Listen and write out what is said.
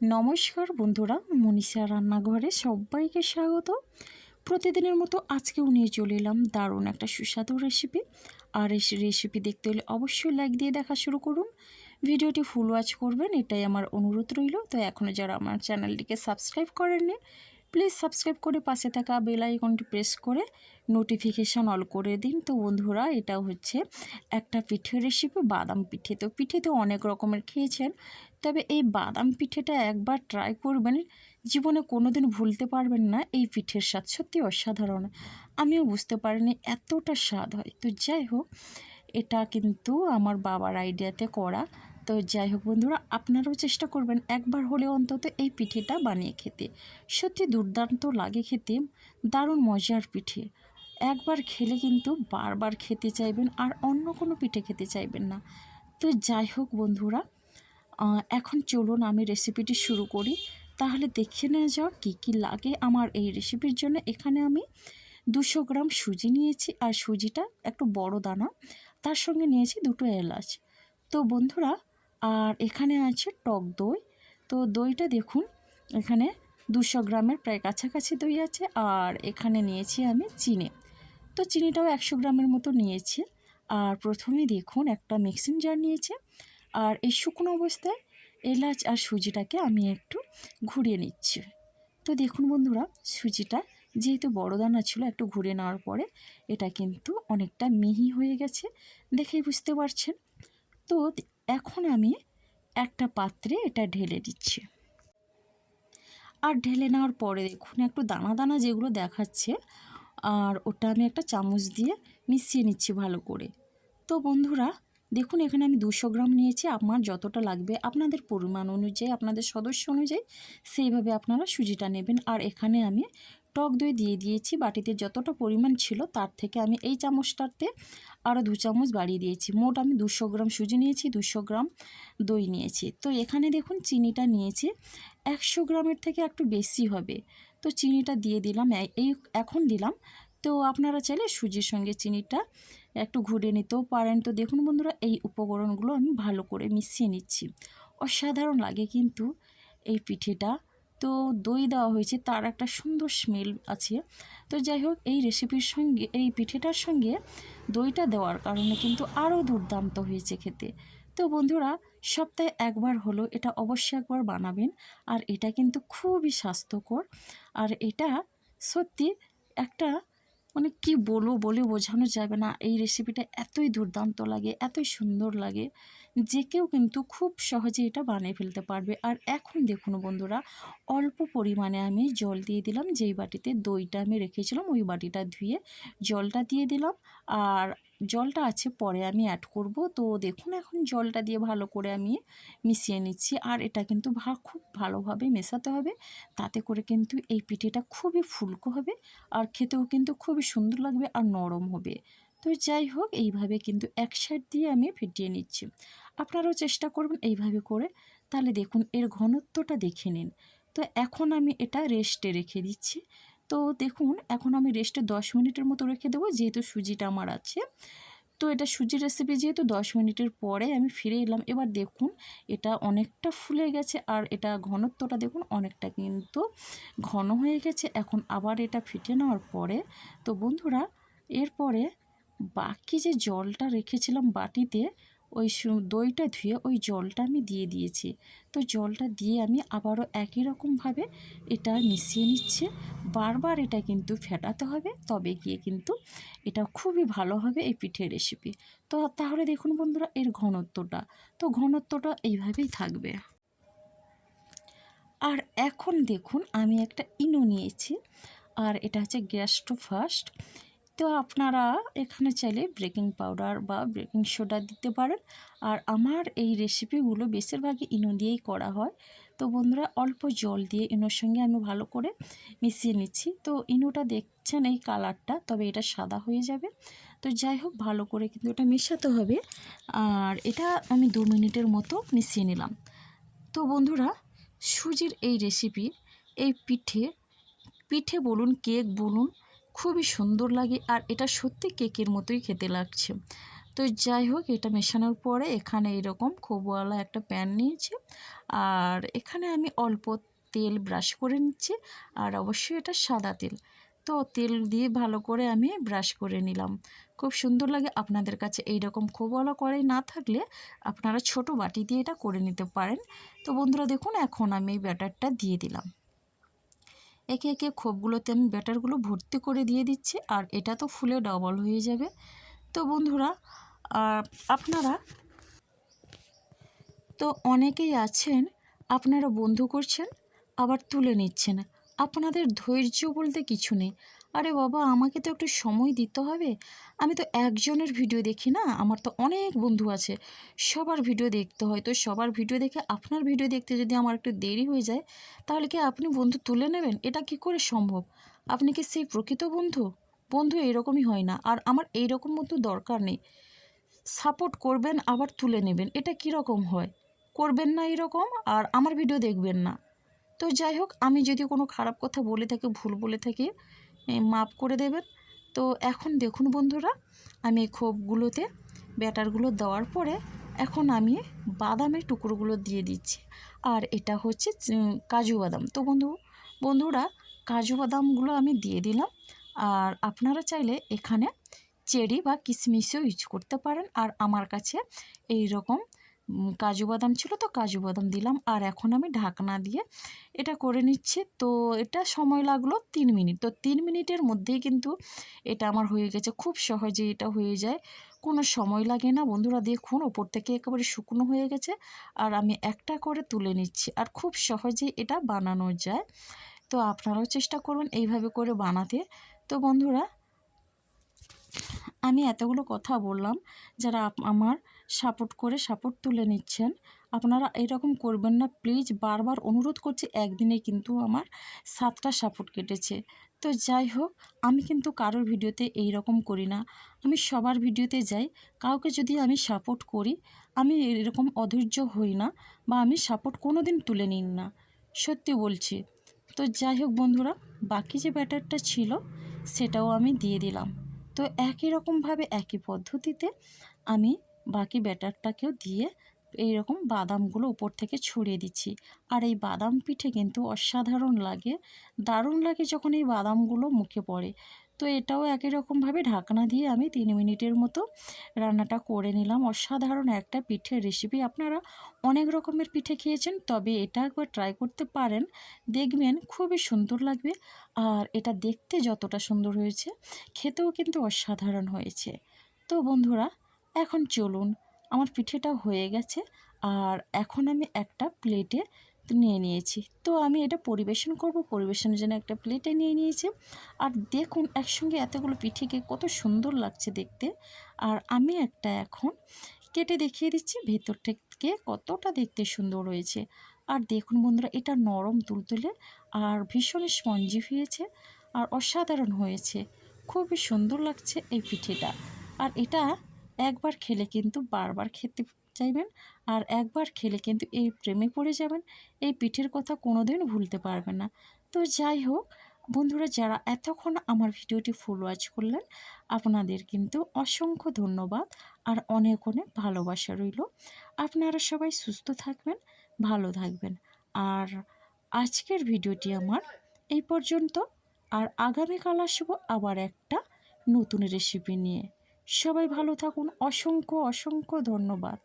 নমস্কার বন্ধুরা, মনীষা রান্নাঘরে সবাইকে স্বাগত। প্রতিদিনের মতো আজকেও নিয়ে চলে এলাম দারুণ একটা সুস্বাদু রেসিপি আর এই রেসিপি দেখতে হলে অবশ্যই লাইক দিয়ে দেখা শুরু করুন। ভিডিওটি ফুল ওয়াচ করবেন, এটাই আমার অনুরোধ রইল। তো এখনও যারা আমার চ্যানেলটিকে সাবস্ক্রাইব করেননি প্লিজ সাবস্ক্রাইব করে পাশে থাকা বেল আইকনটি প্রেস করে নোটিফিকেশান অল করে দিন। তো বন্ধুরা, এটা হচ্ছে একটা পিঠের রেসিপি বাদাম পিঠে। তো পিঠে তো অনেক রকমের খেয়েছেন। তবে এই বাদাম পিঠেটা একবার ট্রাই করবেন, জীবনে কোনো দিন ভুলতে পারবেন না। এই পিঠের স্বাদ সত্যি অসাধারণ। আমিও বুঝতে পারিনি এতটা স্বাদ হয়। তো যাই হোক, এটা কিন্তু আমার বাবার আইডিয়াতে করা। তো যাই হোক বন্ধুরা, আপনারাও চেষ্টা করবেন একবার হলে অন্তত এই পিঠেটা বানিয়ে খেতে। সত্যি দুর্দান্ত লাগে খেতে। দারুণ মজার পিঠে। একবার খেলে কিন্তু বারবার খেতে চাইবেন আর অন্য কোনো পিঠে খেতে চাইবেন না। তো যাই হোক বন্ধুরা এখন চলুন আমি রেসিপিটি শুরু করি। তাহলে দেখে নেওয়া যাক কী কী লাগে আমার এই রেসিপির জন্য। এখানে আমি দুশো গ্রাম সুজি নিয়েছি আর সুজিটা একটু বড় দানা, তার সঙ্গে নিয়েছি দুটো এলাচ। তো বন্ধুরা, আর এখানে আছে টক দই। তো দইটা দেখুন, এখানে দুশো গ্রামের প্রায় কাছাকাছি দই আছে আর এখানে নিয়েছি আমি চিনি। তো চিনিটাও একশো গ্রামের মতো নিয়েছি। আর প্রথমে দেখুন, একটা মিক্সিং জার নিয়েছি। আর এই শুকনো অবস্থায় এলাচ আর সুজিটাকে আমি একটু ঘুরিয়ে নিচ্ছি। তো দেখুন বন্ধুরা, সুজিটা যেহেতু বড় দানা ছিল, একটু ঘুরে নেওয়ার পরে এটা কিন্তু অনেকটা মিহি হয়ে গেছে দেখেই বুঝতে পারছেন। তো এখন আমি একটা পাত্রে এটা ঢেলে দিচ্ছি। আর ঢেলে নেওয়ার পরে দেখুন, একটু দানা দানা যেগুলো দেখাচ্ছে, আর ওটা আমি একটা চামচ দিয়ে মিশিয়ে নিচ্ছি ভালো করে। তো বন্ধুরা দেখুন, এখানে আমি দুশো গ্রাম নিয়েছি। আমার যতটা লাগবে, আপনাদের পরিমাণ অনুযায়ী, আপনাদের সদস্য অনুযায়ী সেইভাবে আপনারা সুজিটা নেবেন। আর এখানে আমি টক দই দিয়ে দিয়েছি। বাটিতে যতটা পরিমাণ ছিল, তার থেকে আমি এই চামচটাতে আরও দু চামচ বাড়িয়ে দিয়েছি। মোট আমি দুশো গ্রাম সুজি নিয়েছি, দুশো গ্রাম দই নিয়েছি। তো এখানে দেখুন, চিনিটা নিয়েছি। একশো গ্রামের থেকে একটু বেশি হবে। তো চিনিটা দিয়ে দিলাম। এই এখন দিলাম। তো আপনারা চাইলে সুজির সঙ্গে চিনিটা একটু ঘুরে নিতেও পারেন। তো দেখুন বন্ধুরা, এই উপকরণগুলো আমি ভালো করে মিশিয়ে নিচ্ছি। অসাধারণ লাগে কিন্তু এই পিঠেটা। তো দই দেওয়া হয়েছে, তার একটা সুন্দর স্মেল আছে। তো যাই হোক, এই রেসিপির সঙ্গে, এই পিঠেটার সঙ্গে দইটা দেওয়ার কারণে কিন্তু আরও দুর্দান্ত হয়েছে খেতে। তো বন্ধুরা, সপ্তাহে একবার হলো এটা অবশ্যই একবার বানাবেন। আর এটা কিন্তু খুবই স্বাস্থ্যকর। আর এটা সত্যি একটা মানে কি বলব, বলে বোঝানো যাবে না। এই রেসিপিটা এতই দুর্দান্ত লাগে, এতই সুন্দর লাগে যে কেউ কিন্তু খুব সহজে এটা বানিয়ে ফেলতে পারবে। আর এখন দেখুন বন্ধুরা, অল্প পরিমাণে আমি জল দিয়ে দিলাম, যেই বাটিতে দইটা আমি রেখেছিলাম, ওই বাটিটা ধুয়ে জলটা দিয়ে দিলাম। আর জলটা আছে পরে আমি অ্যাড করব। তো দেখুন এখন জলটা দিয়ে ভালো করে আমি মিশিয়ে নিচ্ছি। আর এটা কিন্তু ভা, খুব ভালোভাবে মেশাতে হবে। তাতে করে কিন্তু এই পিঠেটা খুবই ফুলকো হবে আর খেতেও কিন্তু খুবই সুন্দর লাগবে আর নরম হবে। তো যাই হোক, এইভাবে কিন্তু এক সাইড দিয়ে আমি ফেটিয়ে নিচ্ছি। আপনারাও চেষ্টা করবেন এইভাবে করে। তাহলে দেখুন এর ঘনত্বটা দেখে নিন। তো এখন আমি এটা রেস্টে রেখে দিচ্ছি। তো দেখুন, এখন আমি রেস্টে দশ মিনিটের মতো রেখে দেবো, যেহেতু সুজিটা আমার আছে। তো এটা সুজির রেসিপি যেহেতু দশ মিনিটের পরে আমি ফিরে এলাম। এবার দেখুন, এটা অনেকটা ফুলে গেছে আর এটা ঘনত্বটা দেখুন অনেকটা কিন্তু ঘন হয়ে গেছে। এখন আবার এটা ফিটে নেওয়ার পরে, তো বন্ধুরা, এরপরে বাকি যে জলটা রেখেছিলাম বাটিতে ওই দইটা ধুয়ে ওই জলটা আমি দিয়ে দিয়েছি। তো জলটা দিয়ে আমি আবারও একই রকমভাবে এটা মিশিয়ে নিচ্ছে। বারবার এটা কিন্তু ফেটাতে হবে, তবে গিয়ে কিন্তু এটা খুবই ভালো হবে এই পিঠের রেসিপি তো তাহলে দেখুন বন্ধুরা, এর ঘনত্বটা। তো ঘনত্বটা এইভাবেই থাকবে। আর এখন দেখুন, আমি একটা ইনো নিয়েছি। আর এটা হচ্ছে গ্যাস গ্যাস্ট্রো ফার্স্ট তো আপনারা এখানে চাইলে বেকিং পাউডার বা বেকিং সোডা দিতে পারেন। আর আমার এই রেসিপিগুলো বেশিরভাগই ইনো দিয়েই করা হয়। তো বন্ধুরা, অল্প জল দিয়ে ইনোর সঙ্গে আমি ভালো করে মিশিয়ে নিচ্ছি। তো ইনোটা দেখছেন এই কালারটা, তবে এটা সাদা হয়ে যাবে। তো যাই হোক, ভালো করে কিন্তু এটা মেশাতে হবে। আর এটা আমি দু মিনিটের মতো মিশিয়ে নিলাম। তো বন্ধুরা, সুজির এই রেসিপি এই পিঠে পিঠে বলুন কেক বলুন খুবই সুন্দর লাগে আর এটা সত্যি কেকের মতোই খেতে লাগছে। তো যাই হোক, এটা মেশানোর পরে এখানে এরকম খোবওয়ালা একটা প্যান নিয়েছি আর এখানে আমি অল্প তেল ব্রাশ করে নিচ্ছি আর অবশ্যই এটা সাদা তেল। তো তেল দিয়ে ভালো করে আমি ব্রাশ করে নিলাম। খুব সুন্দর লাগে আপনাদের কাছে এই রকম খোবওয়ালা কড়াই না থাকলে আপনারা ছোট বাটি দিয়ে এটা করে নিতে পারেন। তো বন্ধুরা দেখুন, এখন আমি এই ব্যাটারটা দিয়ে দিলাম। একে একে খোপগুলোতে আমি ব্যাটারগুলো ভর্তি করে দিয়ে দিচ্ছি আর এটা তো ফুলে ডবল হয়ে যাবে। তো বন্ধুরা আপনারা তো অনেকেই আছেন, আপনারা বন্ধু করছেন, আবার তুলে নিচ্ছেন। আপনাদের ধৈর্য বলতে কিছু নেই। আরে বাবা, আমাকে তো একটু সময় দিতে হবে। আমি তো একজনের ভিডিও দেখি না, আমার তো অনেক বন্ধু আছে। সবার ভিডিও দেখতে হয়, তো সবার ভিডিও দেখে আপনার ভিডিও দেখতে যদি আমার একটু দেরি হয়ে যায়, তাহলে কি আপনি বন্ধু তুলে নেবেন? এটা কি করে সম্ভব? আপনি কি সেই প্রকৃত বন্ধু? বন্ধু এরকমই হয় না, আর আমার এই রকম বন্ধু দরকার নেই। সাপোর্ট করবেন, আবার তুলে নেবেন, এটা কীরকম হয়? করবেন না এরকম, আর আমার ভিডিও দেখবেন না। তো যাই হোক, আমি যদি কোনো খারাপ কথা বলে থাকি, ভুল বলে থাকি মাপ করে দেবেন। তো এখন দেখুন বন্ধুরা, আমি এই খোপগুলোতে ব্যাটারগুলো দেওয়ার পরে এখন আমি বাদামের টুকরোগুলো দিয়ে দিচ্ছি। আর এটা হচ্ছে কাজু বাদাম। তো বন্ধু, বন্ধুরা, কাজু বাদামগুলো আমি দিয়ে দিলাম। আর আপনারা চাইলে এখানে চেরি বা কিশমিশও ইউজ করতে পারেন। আর আমার কাছে এই রকম কাজু বাদাম ছিল তো কাজু বাদাম দিলাম। আর এখন আমি ঢাকনা দিয়ে এটা করে নিচ্ছি। তো এটা সময় লাগল তিন মিনিট। তো তিন মিনিটের মধ্যেই কিন্তু এটা আমার হয়ে গেছে। খুব সহজে এটা হয়ে যায়। কোনো সময় লাগে না। বন্ধুরা দেখুন, ওপর থেকে একেবারে শুকনো হয়ে গেছে। আর আমি একটা করে তুলে নিচ্ছি। আর খুব সহজেই এটা বানানো যায়। তো আপনারাও চেষ্টা করবেন এইভাবে করে বানাতে। তো বন্ধুরা, আমি এতগুলো কথা বললাম। যারা আমার সাপোর্ট করে সাপোর্ট তুলে নিচ্ছেন। আপনারা এরকম করবেন না। প্লিজ বারবার অনুরোধ করছি, একদিনে কিন্তু আমার সাতটা সাপোর্ট কেটেছে। তো যাই হোক, আমি কিন্তু কারোর ভিডিওতে এই রকম করি না। আমি সবার ভিডিওতে যাই। কাউকে যদি আমি সাপোর্ট করি, আমি এরকম অধৈর্য হই না বা আমি সাপোর্ট কোনো দিন তুলে নিন না। সত্যি বলছি। তো যাই হোক বন্ধুরা, বাকি যে ব্যাটারটা ছিল, সেটাও আমি দিয়ে দিলাম। তো একই রকমভাবে, একই পদ্ধতিতে আমি বাকি ব্যাটারটাকেও দিয়ে এই রকম বাদামগুলো উপর থেকে ছড়িয়ে দিচ্ছি। আর এই বাদাম পিঠে কিন্তু অসাধারণ লাগে। দারুণ লাগে যখন এই বাদামগুলো মুখে পড়ে। তো এটাও একই রকমভাবে ঢাকনা দিয়ে আমি তিন মিনিটের মতো রান্নাটা করে নিলাম। অসাধারণ একটা পিঠের রেসিপি আপনারা অনেক রকমের পিঠে খেয়েছেন, তবে এটা একবার ট্রাই করতে পারেন। দেখবেন খুবই সুন্দর লাগবে। আর এটা দেখতে যতটা সুন্দর হয়েছে, খেতেও কিন্তু অসাধারণ হয়েছে। তো বন্ধুরা এখন চলুন, আমার পিঠেটা হয়ে গেছে আর এখন আমি একটা প্লেটে নিয়ে নিয়েছি। তো আমি এটা পরিবেশন করব, পরিবেশনের জন্য একটা প্লেটে নিয়ে নিয়েছি। আর দেখুন, একসঙ্গে এতগুলো পিঠেকে কত সুন্দর লাগছে দেখতে। আর আমি একটা এখন কেটে দেখিয়ে দিচ্ছি, ভেতর থেকে কতটা দেখতে সুন্দর হয়েছে। আর দেখুন বন্ধুরা, এটা নরম তুলতুলে আর ভীষণ স্পঞ্জি হয়েছে আর অসাধারণ হয়েছে। খুবই সুন্দর লাগছে এই পিঠেটা। আর এটা একবার খেলে কিন্তু বারবার খেতে চাইবেন আর একবার খেলে কিন্তু এই প্রেমে পড়ে যাবেন। এই পিঠের কথা কোনো দিন ভুলতে পারবেন না। তো যাই হোক, বন্ধুরা যারা এতক্ষণ আমার ভিডিওটি ফুল ওয়াচ করলেন, আপনাদের কিন্তু অসংখ্য ধন্যবাদ আর অনেক অনেক ভালোবাসা রইল। আপনারা সবাই সুস্থ থাকবেন, ভালো থাকবেন। আর আজকের ভিডিওটি আমার এই পর্যন্ত। আর আগামীকাল আসব আবার একটা নতুন রেসিপি নিয়ে। সবাই ভালো থাকুন। অসংখ্য অসংখ্য ধন্যবাদ।